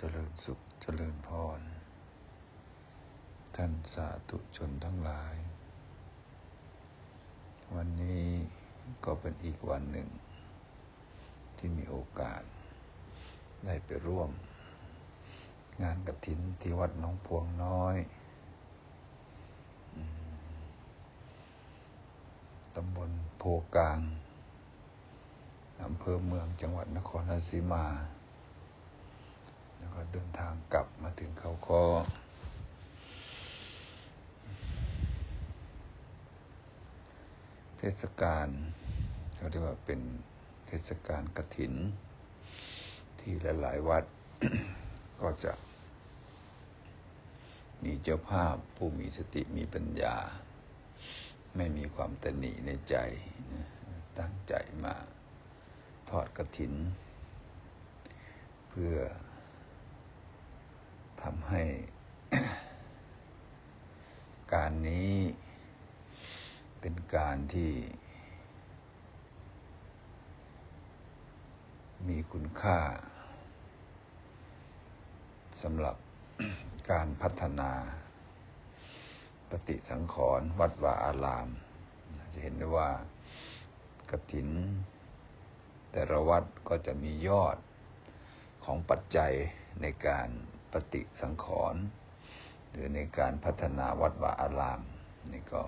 เจริญสุขเจริญพร ท่านสาธุชนทั้งหลาย วันนี้ก็เป็นอีกวันหนึ่ง ที่มีโอกาส ได้ไปร่วม งานกระถินที่วัดหนองพวงน้อยตำบลโพกลางอำเภอเมืองจังหวัดนครราชสีมา ก็เดินทางกลับมาถึงเขาคอเทศกาลเขาเรียกว่าเป็นเทศกาลกระถิน ที่หลาย ๆ วัดก็จะ มีเจ้าภาพผู้มีสติมีปัญญา ไม่มีความตนีในใจ ตั้งใจมาทอดกระถิน เพื่อ ทำให้การนี้เป็นการที่มีคุณค่าสำหรับการพัฒนาปฏิสังขรณ์วัดวาอาราม จะเห็นได้ว่ากระถิน แต่ละวัดก็จะมียอดของปัจจัยในการ ฏิสังขรณ์หรือในการพัฒนาวัดวาอาราม นี่ก็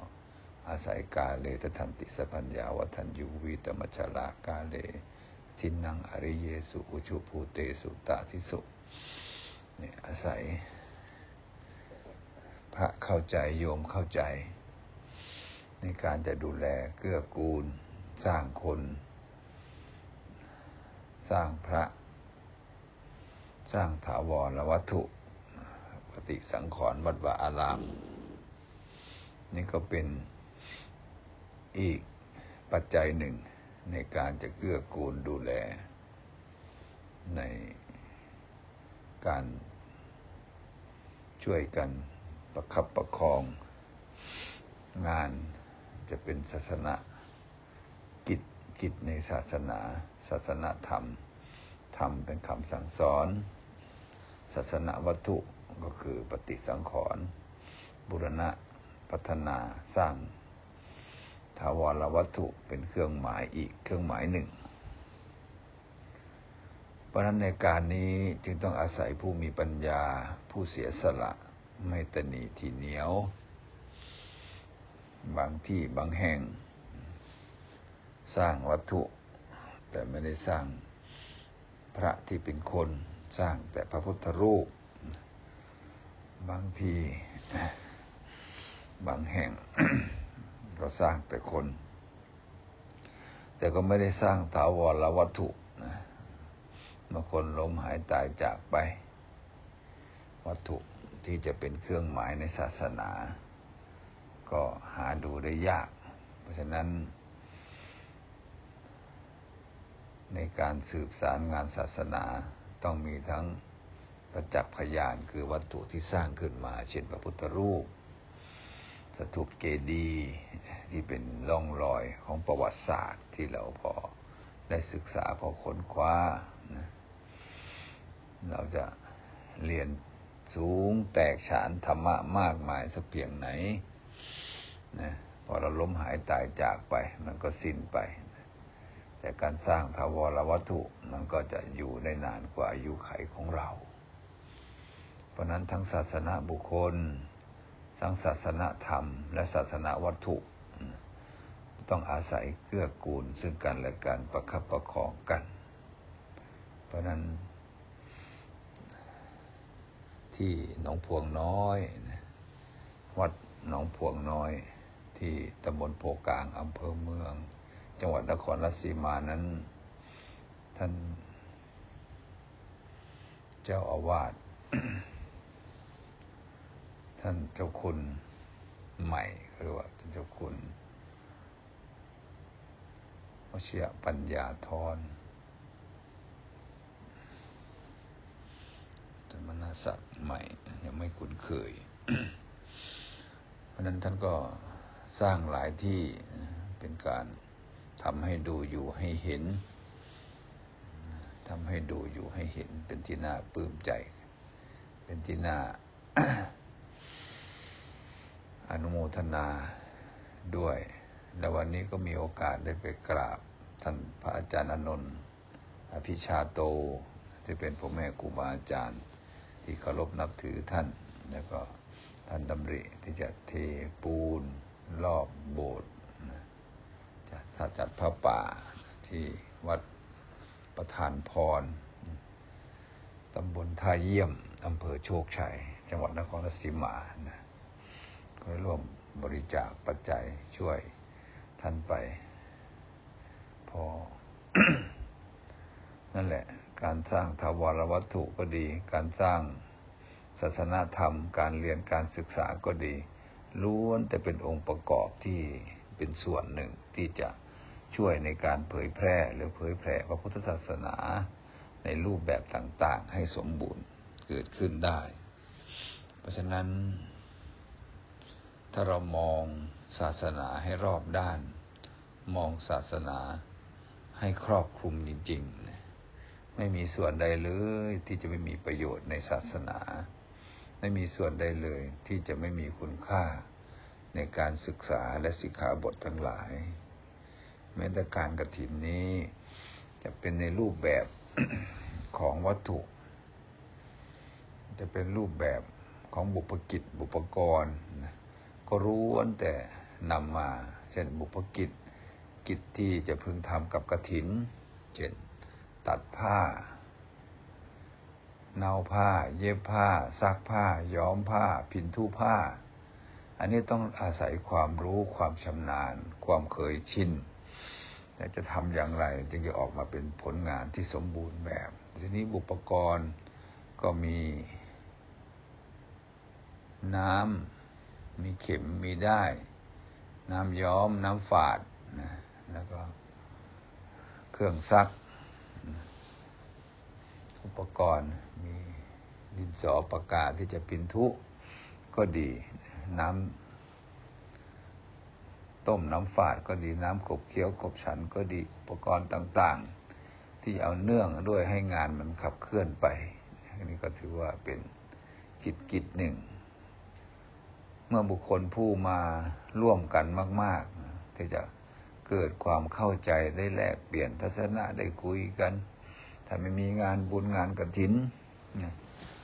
อาศัยกาเลตทันติสพัญญาวัฒนยูวิตมชลากาเล ทินังอริเยสุอุชุภูเตสุตาทิสุนี่อาศัย พระเข้าใจโยมเข้าใจ ในการจะดูแลเกื้อกูล สร้างคน สร้างพระ สร้างถาวรวัตถุปฏิสังขรณ์วัดวาอาราม นี่ก็เป็นอีกปัจจัยหนึ่งในการจะเกื้อกูลดูแล ในการช่วยกันประคับประคอง งานจะเป็นศาสนากิจกิจในศาสนา ศาสนาธรรม ธรรมเป็นคำสั่งสอนาสนาวัตถุก็คือปฏิสังขรณ์บุรณะพัฒนาสร้างทาวรวัตถุเป็นเครื่องหมายอีกเครื่องหมายหนึ่ง เพราะนั้นในการนี้จึงต้องอาศัยผู้มีปัญญาผู้เสียสละไม่ตนีทีเหนียว บางที่บางแห่ง สร้างวัตถุ แต่ไม่ได้สร้างพระที่เป็นคน สร้างแต่พระพุทธรูป บางที บางแห่ง ก็สร้างแต่คน แต่ก็ไม่ได้สร้างถาวรวัตถุนะเมื่อคนล้มหายตายจากไป วัตถุที่จะเป็นเครื่องหมายในศาสนา ก็หาดูได้ยาก เพราะฉะนั้น ในการสืบสารงานศาสนา ต้องมีทั้งประจักษ์พยานคือวัตถุที่สร้างขึ้นมา เช่นพระพุทธรูป สถูปเกดีย์ที่เป็นร่องรอยของประวัติศาสตร์ที่เราพอได้ศึกษาพอค้นคว้านะเราจะเรียนสูงแตกฉานธรรมะมากมายสักเพียงไหนนะพอเราล้มหายตายจากไป มันก็สิ้นไป แต่การสร้างทาวรวัตถุมันก็จะอยู่ได้นานกว่าอายุไขของเรา เพราะนั้นทั้งศาสนาบุคคล ทั้งศาสนาธรรม และศาสนาวัตถุ ต้องอาศัยเกื้อกูลซึ่งกันและกันประคับประคองกัน เพราะนั้น ที่หนองพวงน้อย วัดหนองพวงน้อย ที่ตำบลโพกลางอำเภอเมือง จังหวัดนครราชสีมานั้น ท่าน เจ้าอาวาสท่านเจ้าคุณใหม่หรือว่าท่านเจ้าคุณวชิยปัญญาทรธรรมนาศักดิ์ใหม่ยังไม่คุ้นเคย เพราะนั้นท่านก็สร้างหลายที่เป็นการ ทำให้ดูอยู่ให้เห็นทำให้ดูอยู่ให้เห็น เป็นที่น่าปลื้มใจ เป็นที่น่าอนุโมทนาด้วย และวันนี้ก็มีโอกาสได้ไปกราบ ท่านพระอาจารย์อนนท์อภิชาโต ที่เป็นพ่อแม่ครูบาอาจารย์ ที่เคารพนับถือท่าน แล้วก็ท่านดำริที่จะเทปูน รอบโบสถ์ ถ้าจัดพระป่าที่วัดประธานพรตำบลท่าเยี่ยมอำเภอโชคชัย จังหวัดนครราชสีมานะก็ร่วมบริจาคปัจจัยช่วยท่านไป พอ นั่นแหละ การสร้างทาวรวัตถุก็ดี การสร้างศาสนาธรรม การเรียนการศึกษาก็ดีล้วนแต่เป็นองค์ประกอบที่เป็นส่วนหนึ่งที่จะ ช่วยในการเผยแพร่หรือเผยแผ่พระพุทธศาสนาในรูปแบบต่างๆ ให้สมบูรณ์เกิดขึ้นได้ เพราะฉะนั้น ถ้าเรามองศาสนาให้รอบด้าน มองศาสนาให้ครอบคลุมจริงๆ ไม่มีส่วนใดเลยที่จะไม่มีประโยชน์ในศาสนา ไม่มีส่วนใดเลยที่จะไม่มีคุณค่าในการศึกษาและสิกขาบททั้งหลาย แม้แต่การกระถินนี้ จะเป็นในรูปแบบของวัตถุ จะเป็นรูปแบบของบุพกิจบุปกรณ์ก็รู้วนแต่นำมา เช่นบุพกิจ กิจที่จะพึงทำกับกระถิน เช่นตัดผ้า เนาผ้า เย็บผ้า ซักผ้า ย้อมผ้า พินทุผ้า อันนี้ต้องอาศัยความรู้ความชำนาญ ความเคยชิน จะทำอย่างไรจึงจะออกมาเป็นผลงานที่สมบูรณ์แบบ ทีนี้บุปกรณ์ก็มี น้ำมีเข็มมีได้ น้ำย้อมน้ำฝาดนะแล้วก็เครื่องซัก อุปกรณ์มีดินสอประกาที่จะปินทุก็ดี น้ำ ต้มน้ำฝาดก็ดีน้ำกบเคี้ยวกบฉันก็ดีอุปกรณ์ต่างๆ ที่เอาเนื่องด้วยให้งานมันขับเคลื่อนไปอันนี้ก็ถือว่าเป็นกิจกิจหนึ่ง เมื่อบุคคลผู้มาร่วมกันมาก ๆ ที่จะเกิดความเข้าใจได้แลกเปลี่ยนทัศนะได้คุยกัน ถ้าไม่มีงานบุญงานกระถิน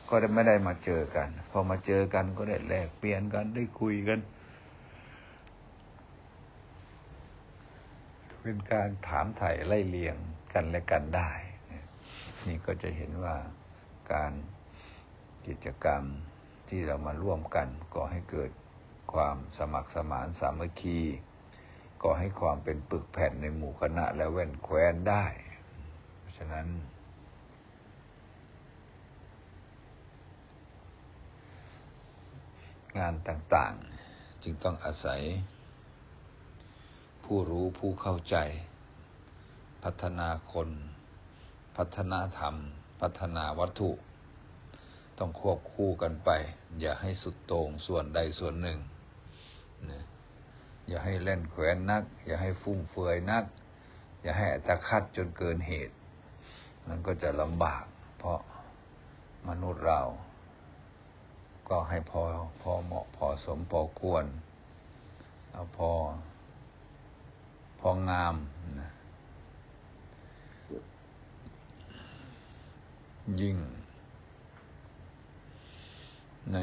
ก็จะไม่ได้มาเจอกัน พอมาเจอกันก็ได้แลกเปลี่ยนกันได้คุยกัน เป็นการถามไถ่ไล่เลียงกันและกันได้ นี่ก็จะเห็นว่าการกิจกรรมที่เรามาร่วมกันก็ให้เกิดความสมัครสมานสามัคคีก็ให้ความเป็นปึกแผ่นในหมู่คณะและแว่นแคว้นได้ เพราะฉะนั้น งานต่างๆ จึงต้องอาศัย ผู้รู้ผู้เข้าใจ พัฒนาคน พัฒนาธรรม พัฒนาวัตถุ ต้องควบคู่กันไป อย่าให้สุดโต่งส่วนใดส่วนหนึ่งนะอย่าให้เล่นแขวนนัก อย่าให้ฟุ่มเฟือยนัก อย่าให้อัตคัดจนเกินเหตุ มันก็จะลำบาก เพราะมนุษย์เรา ก็ให้พอพอเหมาะพอสมพอควร เอาพอ องามนะยิ่ง ใน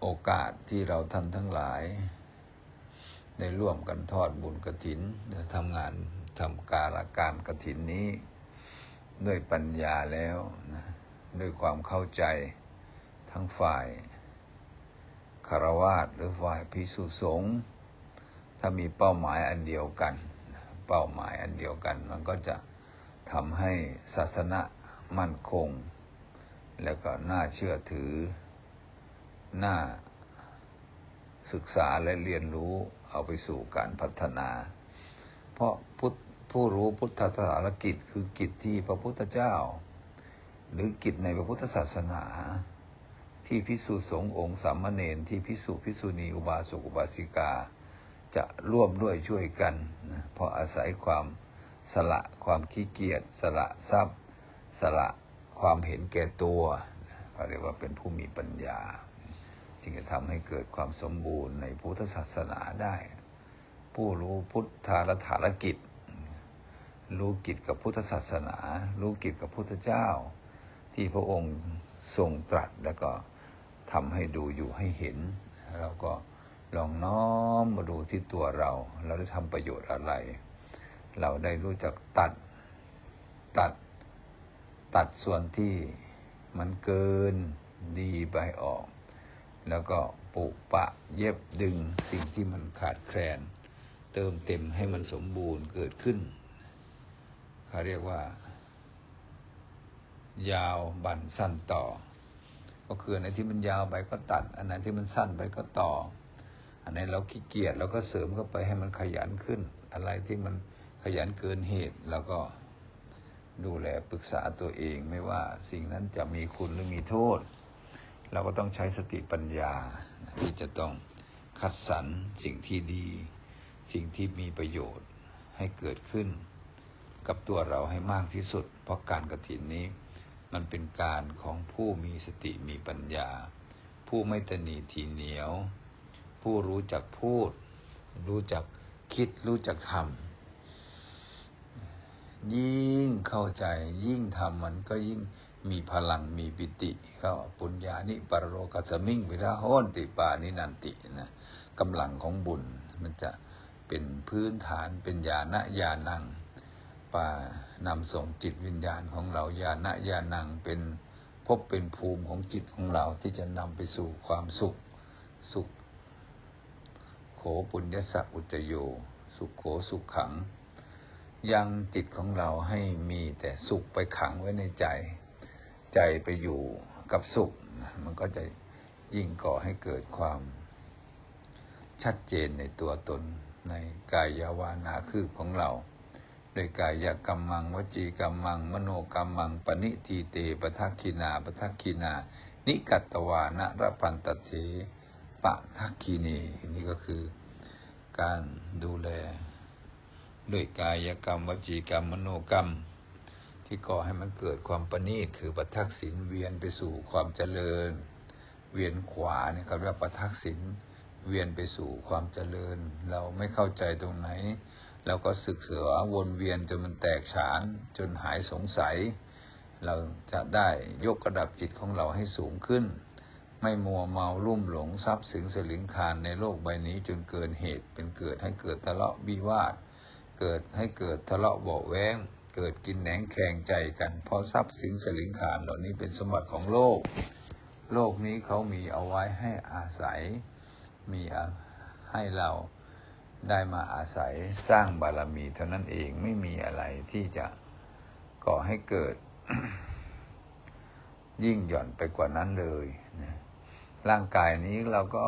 โอกาสที่เราท่านทั้งหลาย ได้ร่วมกันทอดบุญกระถินทำงานทำการละการกระถินนี้ ด้วยปัญญาแล้วนะด้วยความเข้าใจทั้งฝ่ายคารวาสหรือฝ่ายพิสุสงฆ์ ถ้ามีเป้าหมายอันเดียวกัน เป้าหมายอันเดียวกัน มันก็จะทำให้ศาสนามั่นคง แล้วก็น่าเชื่อถือ น่าศึกษาและเรียนรู้เอาไปสู่การพัฒนา เพราะพุทธผู้รู้พุทธศาสนกิจคือกิจที่พระพุทธเจ้า หรือกิจในพระพุทธศาสนา ที่พิสูจสงฆ์องค์สามเณรที่พิสูจพิสูณีอุบาสกอุบาสิกา จะร่วมด้วยช่วยกันนะเพราะอาศัยความสละความขี้เกียจสละทรัพย์ สละความเห็นแก่ตัวเขาเรียกว่าเป็นผู้มีปัญญาจึงจะทำให้เกิดความสมบูรณ์ในพุทธศาสนาได้ ผู้รู้พุทธารถารกิจ รู้กิจกับพุทธศาสนา รู้กิจกับพุทธเจ้า ที่พระองค์ทรงตรัสแล้วก็ทำให้ดูอยู่ให้เห็นเราก็ ลองน้อมมาดูที่ตัวเรา เราได้ทำประโยชน์อะไร เราได้รู้จักตัด ตัด ตัดส่วนที่มันเกินดีไปออก แล้วก็ปุปะเย็บดึงสิ่งที่มันขาดแคลน เติมเต็มให้มันสมบูรณ์เกิดขึ้น เขาเรียกว่า ยาวบันสั้นต่อ ก็คืออันไหนที่มันยาวไปก็ตัด อันไหนที่มันสั้นไปก็ต่อ อันไหนเราขี้เกียจเราก็เสริมเข้าไปให้มันขยันขึ้น อะไรที่มันขยันเกินเหตุเราก็ดูแลปรึกษาตัวเองไม่ว่าสิ่งนั้นจะมีคุณหรือมีโทษ เราก็ต้องใช้สติปัญญา ที่จะต้องคัดสรรสิ่งที่ดี สิ่งที่มีประโยชน์ให้เกิดขึ้น กับตัวเราให้มากที่สุด เพราะการกระถินนี้ มันเป็นการของผู้มีสติมีปัญญา ผู้ไม่ตนีทีเหนียว ผู้รู้จักพูด รู้จักคิดรู้จักทำยิ่งเข้าใจยิ่งทำมันก็ยิ่งมีพลังมีปิติก็ปุญญานิปรโรกัสมิงวิราโหนติปานินันตินะกำลังของบุญมันจะเป็นพื้นฐานเป็นญาณญาณังป่านำส่งจิตวิญญาณของเราญาณญาณังเป็นพบเป็นภูมิของจิตของเราที่จะนำไปสู่ความสุข สุขโข ปุญญสักอุจโย สุขโขสุขขัง ยังจิตของเราให้มีแต่สุขไปขังไว้ในใจ ใจไปอยู่กับสุข มันก็จะยิ่งก่อให้เกิดความชัดเจนในตัวตนในกายาวานาคือของเรา โดยกายกรรมังวจีกรรมัง มโนกรรมัง ปณิทีเตปทักขินาปทักขินา นิกัตตวานะระพันตเถ ปะทักขินีนี่ก็คือการดูแลด้วยกายกรรมวจีกรรมมโนกรรม ที่ก่อให้มันเกิดความประณีตคือประทักษิณเวียนไปสู่ความเจริญ เวียนขวาเนี่ยครับเรียกประทักษิณเวียนไปสู่ความเจริญ เราไม่เข้าใจตรงไหนเราก็ศึกษาวนเวียนจนมันแตกฉาน จนหายสงสัย เราจะได้ยกระดับจิตของเราให้สูงขึ้น ไม่มัวเมาลุ่มหลงทรัพย์สิงสลิงคารในโลกใบนี้จนเกินเหตุเป็นเกิดให้เกิดทะเลาะวิวาท เกิดให้เกิดทะเลาะเบาแวงเกิดกินแหนงแข่งใจกัน เพราะทรัพย์สินสลิงขานเหล่านี้เป็นสมบัติของโลก โลกนี้เขามีเอาไว้ให้อาศัย มีให้เราได้มาอาศัยสร้างบารมีเท่านั้นเองไม่มีอะไรที่จะก่อให้เกิด ยิ่งหย่อนไปกว่านั้นเลยนะ ร่างกายนี้เราก็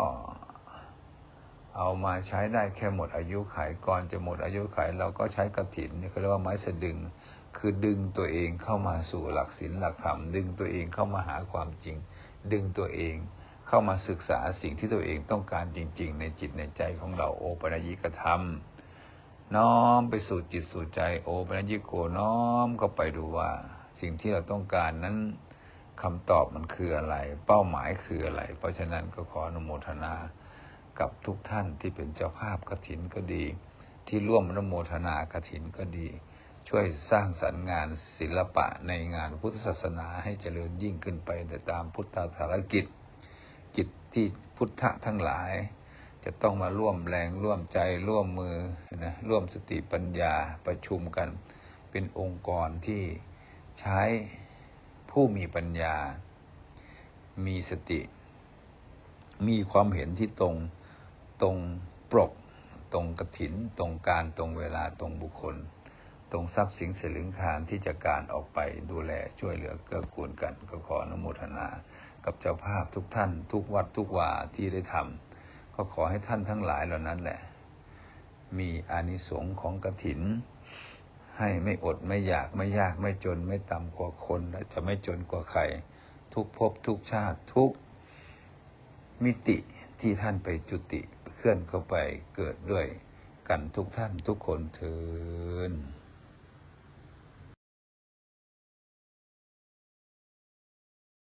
เอามาใช้ได้แค่หมดอายุขัยก่อนจะหมดอายุขัยเราก็ใช้กระถินนี่เขาเรียกว่าไม้สะดึง คือดึงตัวเองเข้ามาสู่หลักศีลหลักธรรมดึงตัวเองเข้ามาหาความจริง ดึงตัวเองเข้ามาศึกษาสิ่งที่ตัวเองต้องการจริง ๆ ในจิตในใจของเราโอปัญญิกธรรมน้อมไปสู่จิตสู่ใจโอปัญญิโกน้อมเข้าไปดูว่า สิ่งที่เราต้องการนั้น คำตอบมันคืออะไร เป้าหมายคืออะไร เพราะฉะนั้นก็ขออนุโมทนากับทุกท่านที่เป็นเจ้าภาพกฐินก็ดี ที่ร่วมอนุโมทนากฐินก็ดี ช่วยสร้างสรรค์งานศิลปะในงานพุทธศาสนาให้เจริญยิ่งขึ้นไปแต่ตามพุทธภารกิจ กิจที่พุทธะทั้งหลาย จะต้องมาร่วมแรงร่วมใจร่วมมือนะร่วมสติปัญญาประชุมกัน เป็นองค์กรที่ใช้ ผู้มีปัญญา มีสติ มีความเห็นที่ตรงตรงปรก ตรงกระถิน ตรงการตรงเวลาตรงบุคคล ตรงทรัพย์สินเสลึงคารที่จะการออกไปดูแลช่วยเหลือเกื้อกูลกัน ก็ขออนุโมทนา กับเจ้าภาพทุกท่าน ทุกวัดทุกวาที่ได้ทำก็ขอให้ท่านทั้งหลายเหล่านั้นแหละ มีอานิสงส์ของกระถิน ให้ไม่อดไม่อยากไม่ยากไม่จนไม่ต่ำกว่าคน และจะไม่จนกว่าใครทุกภพทุกชาติทุกมิติที่ท่านไปจุติเคลื่อนเข้าไปเกิดด้วยกันทุกท่านทุกคนเถิน